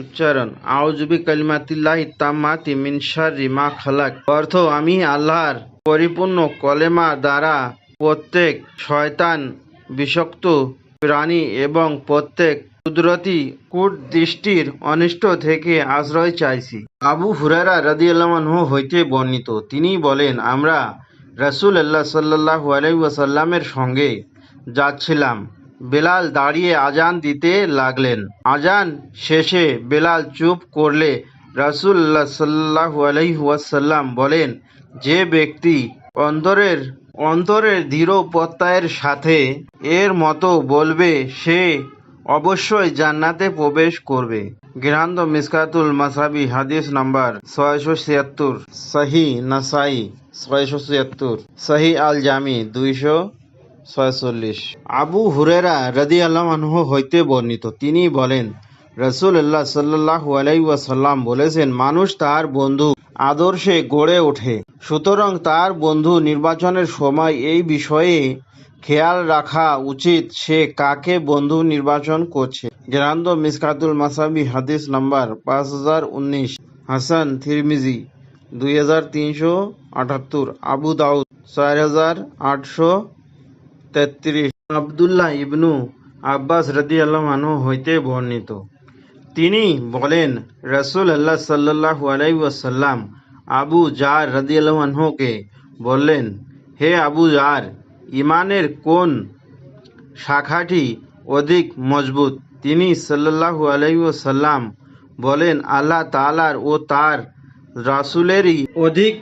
উচ্চারণ। আউজুবি কালিমাতিল্লাহি তাম্মাতি মিন শাররি মা খালাক। অর্থ, আমি আল্লাহর পরিপূর্ণ কলেমা দ্বারা প্রত্যেক শয়তান, বিষাক্ত প্রাণী এবং প্রত্যেক কুদরতি কূটদৃষ্টির অনিষ্ট থেকে আশ্রয় চাইছি। আবু হুরারা রাদিয়াল্লাহু হইতে বর্ণিত। তিনি বলেন, আমরা রাসূল আল্লাহ সাল্লাল্লাহু আলাইহি ওয়াসাল্লামের সঙ্গে যাচ্ছিলাম। বেলাল দাঁড়িয়ে আজান দিতে লাগলেন। আজান শেষে বেলাল চুপ করলে রাসূলুল্লাহ সাল্লাল্লাহু আলাইহি ওয়াসাল্লাম বলেন, যে ব্যক্তি অন্তরের অন্তরের দৃঢ় প্রত্যয়ের সাথে এর মতো বলবে, সে অবশ্যই জান্নাতে প্রবেশ করবে। গ্রান্দ মিসকাতুল মাসাবি হাদিস নাম্বার ছয়শো ছিয়াত্তর সহি নাসাই ছয়শো ছিয়াত্তর সহি আল জামি দুইশো ছয়চল্লিশ। আবু হুরেরা রদি আল্লাহ হইতে বর্ণিত। তিনি বলেন রসুল্লাহ সাল্লাহু আলাইসাল্লাম বলেছেন, মানুষ তার বন্ধু আদর্শে গড়ে ওঠে। সুতরাং তার বন্ধু নির্বাচনের সময় এই বিষয়ে খেয়াল রাখা উচিত, সে কাকে বন্ধু নির্বাচন করছে। গ্রান্দ মিসকাতুল মাসাবি, হাদিস নাম্বার পাঁচ হাজার উনিশ। হাসান থিরমিজি দুই হাজার তিনশো আটাত্তর। আবু দাউদ, চার হাজার আটশো তেত্রিশ। আবদুল্লাহ ইবনু আব্বাস রদি আল্লাহ হইতে বর্ণিত। তিনি বলেন রসুল আল্লাহ সাল্লাহ আলাইসাল্লাম আবু জার রদি আল্লাহকে বললেন, হে আবু জার ইমানের কোন শাখাটি অধিক মজবুত? তিনি সাল্লাহু আলাইসাল্লাম বলেন, আল্লাহ তালার ও তার রাসুলেরই অধিক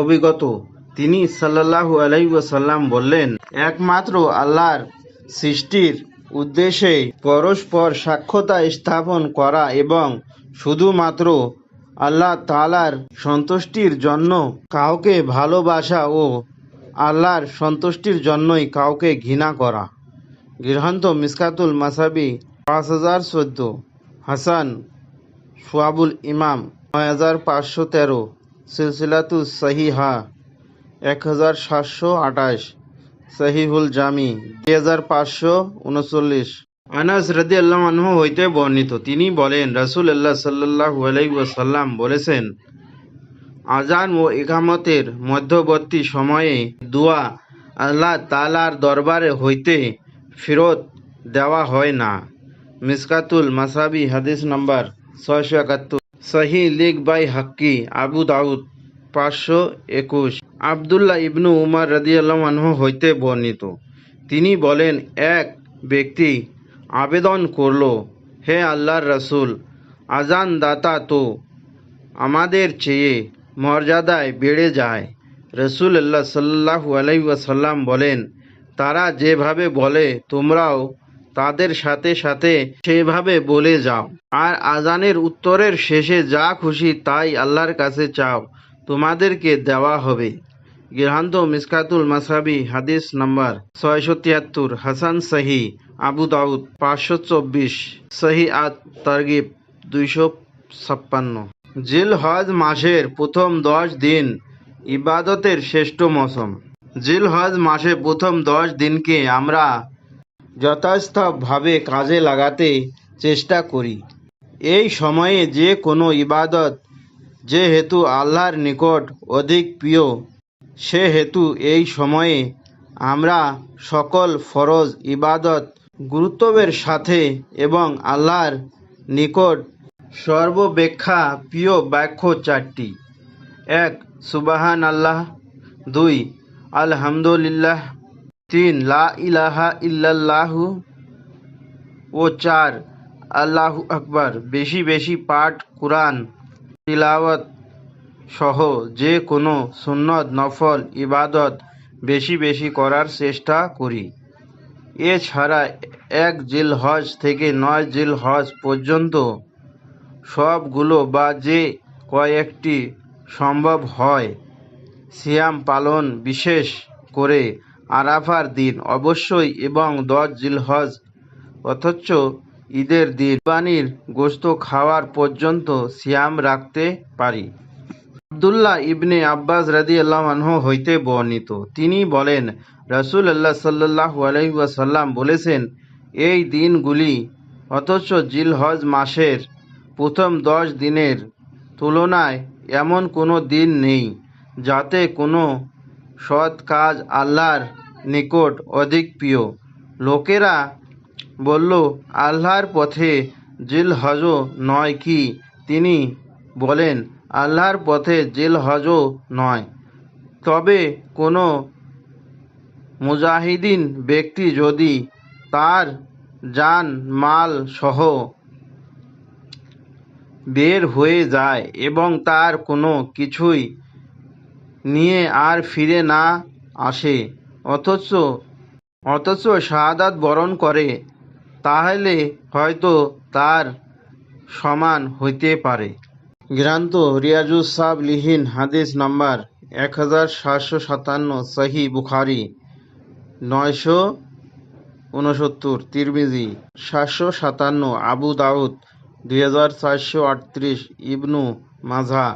অভিজ্ঞত তিনি সাল্লাহু আলাইসাল্লাম বললেন, একমাত্র আল্লাহর সৃষ্টির উদ্দেশ্যে পরস্পর সাক্ষ্যতা স্থাপন করা এবং শুধুমাত্র আল্লাহ তালার সন্তুষ্টির জন্য কাউকে ভালোবাসা ও আল্লাহর সন্তুষ্টির জন্যই কাউকে ঘৃণা করা। গৃহান্ত মিসকাতুল মাসাবি, পাঁচ হাজার চোদ্দ। হাসান সোয়াবুল ইমাম, নয় হাজার পাঁচশো তেরো। সিলসিলাতু সহিহা। এক হাজার সাতশো আঠাশ, সহিহুল জামি, দুই হাজার পাঁচশো উনচল্লিশ। আনাস রদি আল্লাহ হইতে বর্ণিত, তিনি বলেন রাসুল আল্লাহ সাল্লাহ আলাইসাল্লাম বলেছেন আজান ও একামতের মধ্যবর্তী সময়ে দোয়া আল্লাহ তালার দরবারে হইতে ফেরত দেওয়া হয় না। মিসকাতুল মাসাবি, হাদিস নাম্বার ছয়শো একাত্তর। সহি লিগ বাই হাক্কি, আবু দাউদ। পাঁচশো একুশ। আবদুল্লাহ ইবনু উমার রাদিয়াল্লাহ আনহু হইতে বর্ণিত। তিনি বলেন, এক ব্যক্তি আবেদন করল, হে আল্লাহর রসুল আজান দাতা তো আমাদের চেয়ে মর্যাদায় বেড়ে যায়। রসুল আল্লাহ সাল্লাহু আলাইসাল্লাম বলেন, তারা যেভাবে বলে, তোমরাও তাদের সাথে সাথে সেভাবে বলে যাও। আর আজানের উত্তরের শেষে যা খুশি তাই আল্লাহর কাছে চাও। তোমাদেরকে দেওয়া হবে। গৃহান্ত মিসকাতুল মাসাবি হাদিস নাম্বার ছয়শো তিয়াত্তর, হাসান সাহি, আবু দাউদ, পাঁচশো চব্বিশ, সহি আত তারগিব, দুইশো ছাপ্পান্ন। জিল হজ মাসের প্রথম দশ দিন ইবাদতের শ্রেষ্ঠ মৌসুম। জিল হজ মাসে প্রথম দশ দিনকে আমরা যথাস্থভাবে কাজে লাগাতে চেষ্টা করি। এই সময়ে যে কোনো ইবাদত যেহেতু আল্লাহর নিকট অধিক প্রিয় সেহেতু এই সময়ে আমরা সকল ফরজ, ইবাদত গুরুত্বের সাথে এবং আল্লাহর নিকট সর্ববেক্ষা প্রিয় বাক্য চারটি। এক সুবাহান আল্লাহ দুই, আলহামদুলিল্লাহ। তিন, লা ইলাহা ইল্লাল্লাহু। ও চার, আল্লাহু আকবার। বেশি বেশি পাঠ, কোরআন তিলাওয়াত সহ যে কোনো সুন্নত, নফল, ইবাদত বেশি বেশি করার চেষ্টা করি। এছাড়া এক জিল হজ থেকে নয় জিল হজ পর্যন্ত সবগুলো বা যে কয়েকটি সম্ভব হয়, সিয়াম পালন বিশেষ করে আরাফার দিন অবশ্যই এবং দশ জিলহজ অথচ ঈদের দিন বানির গোস্ত খাওয়ার পর্যন্ত সিয়াম রাখতে পারি। আবদুল্লাহ ইবনে আব্বাস রাদি আল্লাহ হইতে বর্ণিত। তিনি বলেন রসুল আল্লাহ সাল্লাহ আলহিসাল্লাম বলেছেন, এই দিনগুলি, অথচ জিলহজ মাসের প্রথম দশ দিনের তুলনায় এমন কোনো দিন নেই, যাতে কোনো সৎ কাজ আল্লাহর নিকট অধিক প্রিয়। লোকেরা বলল, আল্লাহর পথে জিল হজও নয় কি? তিনি বলেন, আল্লাহর পথে জিল হজও নয়। তবে কোনো মুজাহিদিন ব্যক্তি যদি তার যান মাল সহ বের হয়ে যায় এবং তার কোনো কিছুই নিয়ে আর ফিরে না আসে, অথচ অথচ শাহাদাত বরণ করে তাহলে হয়তো তার সমান হইতে পারে। গ্রান্ত রিয়াজুস সাব লিহিন হাদিস নাম্বার এক হাজার সাতশো সাতান্ন, সহি বুখারি, নয়শো উনসত্তর তিরমিজি, সাতশো সাতান্ন, আবু দাউদ, দুই হাজার চারশো আটত্রিশ, ইবনু মাঝা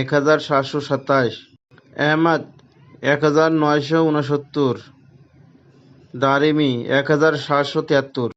এক হাজার সাতশো সাতাশ, আহমদ এক হাজার নয়শো উনসত্তর দারিমি এক হাজার সাতশো তিয়াত্তর।